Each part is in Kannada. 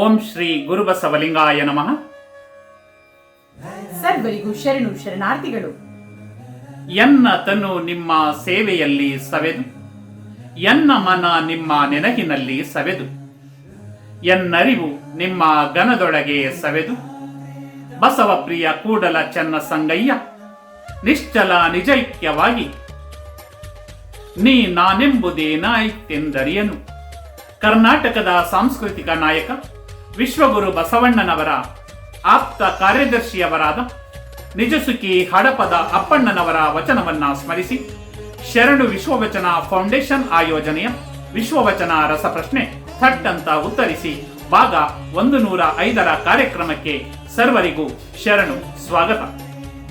ಓಂ ಶ್ರೀ ಗುರುಬಸವಲಿಂಗಾಯ ನಮಃ. ಸರ್ವರಿಗೂ ಶರಣು ಶರಣಾರ್ಥಿಗಳು. ಎನ್ನ ತನು ನಿಮ್ಮ ಸೇವೆಯಲ್ಲಿ ಸವೆದು ಎನ್ನ ಮನ ನಿಮ್ಮ ನೆನಗಿನಲ್ಲಿ ಸವೆದು ಎನ್ನರಿವು ನಿಮ್ಮ ಗನದೊಳಗೆ ಸವೆದು. ಬಸವಪ್ರಿಯ ಕೂಡಲ ಚೆನ್ನ ಸಂಗಯ್ಯ ನಿಶ್ಚಲ ನಿಜೈಕ್ಯವಾಗಿ ನೀ ನಾನೆಂಬುದೇನಾಯ್ತೆಂದರಿಯನು ಕರ್ನಾಟಕದ ಸಾಂಸ್ಕೃತಿಕ ನಾಯಕ ವಿಶ್ವಗುರು ಬಸವಣ್ಣನವರ ಆಪ್ತ ಕಾರ್ಯದರ್ಶಿಯವರಾದ ನಿಜಸುಖಿ ಹಡಪದ ಅಪ್ಪಣ್ಣನವರ ವಚನವನ್ನ ಸ್ಮರಿಸಿ. ಶರಣು ವಿಶ್ವವಚನ ಫೌಂಡೇಶನ್ ಆಯೋಜನೆಯ ವಿಶ್ವವಚನ ರಸಪ್ರಶ್ನೆ ಥಟ್ ಅಂತ ಉತ್ತರಿಸಿ ಭಾಗ ಒಂದು ನೂರ ಐದರ ಕಾರ್ಯಕ್ರಮಕ್ಕೆ ಸರ್ವರಿಗೂ ಶರಣು ಸ್ವಾಗತ.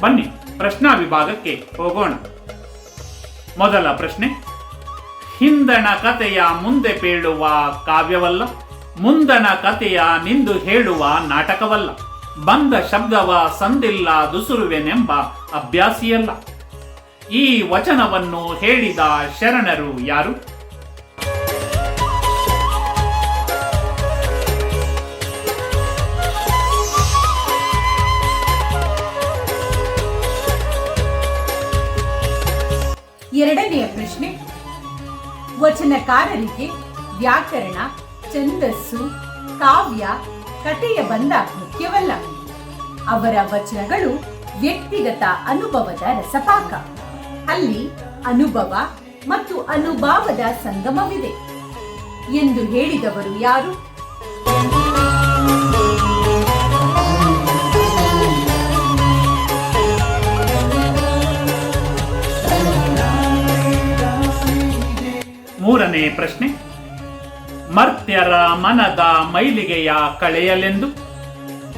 ಬನ್ನಿ, ಪ್ರಶ್ನಾ ವಿಭಾಗಕ್ಕೆ ಹೋಗೋಣ. ಮೊದಲ ಪ್ರಶ್ನೆ, ಹಿಂದಣ ಕಥೆಯ ಮುಂದೆ ಪೇಳುವ ಕಾವ್ಯವಲ್ಲ? ಮುಂದಣ ಕಥೆಯ ನಿಂದು ಹೇಳುವ ನಾಟಕವಲ್ಲ. ಬಂದ ಶಬ್ದವ ಸಂದಿಲ್ಲ ದುಸುರುವೆನೆಂಬ ಅಭ್ಯಾಸಿಯಲ್ಲ. ಈ ವಚನವನ್ನು ಹೇಳಿದ ಶರಣರು ಯಾರು? ಎರಡನೆಯ ಪ್ರಶ್ನೆ. ವಚನಕಾರರಿಗೆ ವ್ಯಾಕರಣ ಛಂದಸ್ಸು, ಕಾವ್ಯ, ಕಥೆಯ ಬಂದ ಮುಖ್ಯವಲ್ಲ. ಅವರ ವಚನಗಳು ವ್ಯಕ್ತಿಗತ ಅನುಭವದ ರಸಪಾಕ. ಅಲ್ಲಿ ಅನುಭವ ಮತ್ತು ಅನುಭಾವದ ಸಂಗಮವಿದೆ. ಎಂದು ಹೇಳಿದವರು ಯಾರು? ಮೂರನೇ ಪ್ರಶ್ನೆ. ಮರ್ತ್ಯರ ಮನದ ಮೈಲಿಗೆಯ ಕಳೆಯಲೆಂದು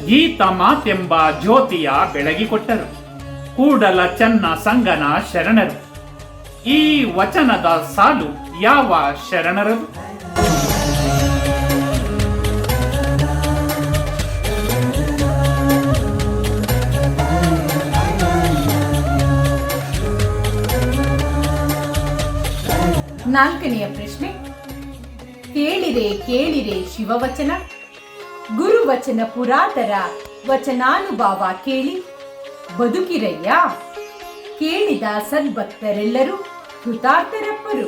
ಗೀತ ಮಾತೆಂಬ ಜ್ಯೋತಿಯ ಬೆಳಗಿಕೊಟ್ಟರು ಕೂಡಲ ಚನ್ನ ಸಂಗನ ಶರಣರು. ಈ ವಚನದ ಸಾಲು ಯಾವ ಶರಣರದು? ನಾಲ್ಕನೆಯ ಪ್ರಶ್ನೆ ಕೇಳಿರೆ ಕೇಳಿರೆ ಶಿವವಚನ. ಗುರುವಚನ ಪುರಾತರ, ವಚನಾನುಭಾವ ಕೇಳಿ. ಬದುಕಿರಯ್ಯ, ಕೇಳಿದ ಸದ್ಭಕ್ತರೆಲ್ಲರೂ ಕೃತಾರ್ಥರಪ್ಪರು.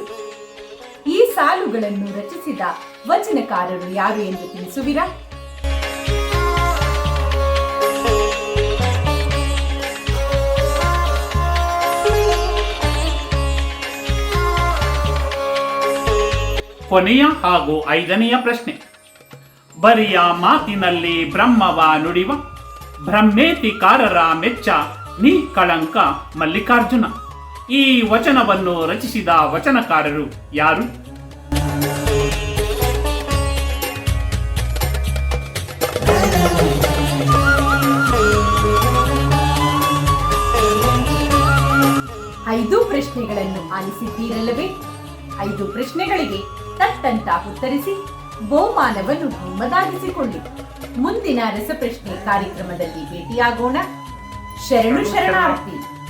ಈ ಸಾಲುಗಳನ್ನು ರಚಿಸಿದ ವಚನಕಾರರು ಯಾರು ಎಂದು ತಿಳಿಸುವಿರಾ? ಕೊನೆಯ ಹಾಗೂ ಐದನೆಯ ಪ್ರಶ್ನೆ. ಬರಿಯ ಮಾತಿನಲ್ಲಿ ಬ್ರಹ್ಮವ ನುಡಿವ, ಬ್ರಹ್ಮೇತಿಕಾರರ ಮೆಚ್ಚ, ನೀ ಕಳಂಕ ಮಲ್ಲಿಕಾರ್ಜುನ. ಈ ವಚನವನ್ನು ರಚಿಸಿದ ವಚನಕಾರರು ಯಾರು? ಐದು ಪ್ರಶ್ನೆಗಳನ್ನು ಆಲಿಸಿದ್ದೀರಲ್ಲವೇ? ಐದು ಪ್ರಶ್ನೆಗಳಿಗೆ ತಟ್ಟಂತ ಉತ್ತರಿಸಿ ಬಹುಮಾನವನ್ನು ನಿಮ್ಮದಾಗಿಸಿಕೊಳ್ಳಿ ಮುಂದಿನ ರಸಪ್ರಶ್ನೆ ಕಾರ್ಯಕ್ರಮದಲ್ಲಿ ಭೇಟಿಯಾಗೋಣ. ಶರಣು ಶರಣಾರ್ಥಿ.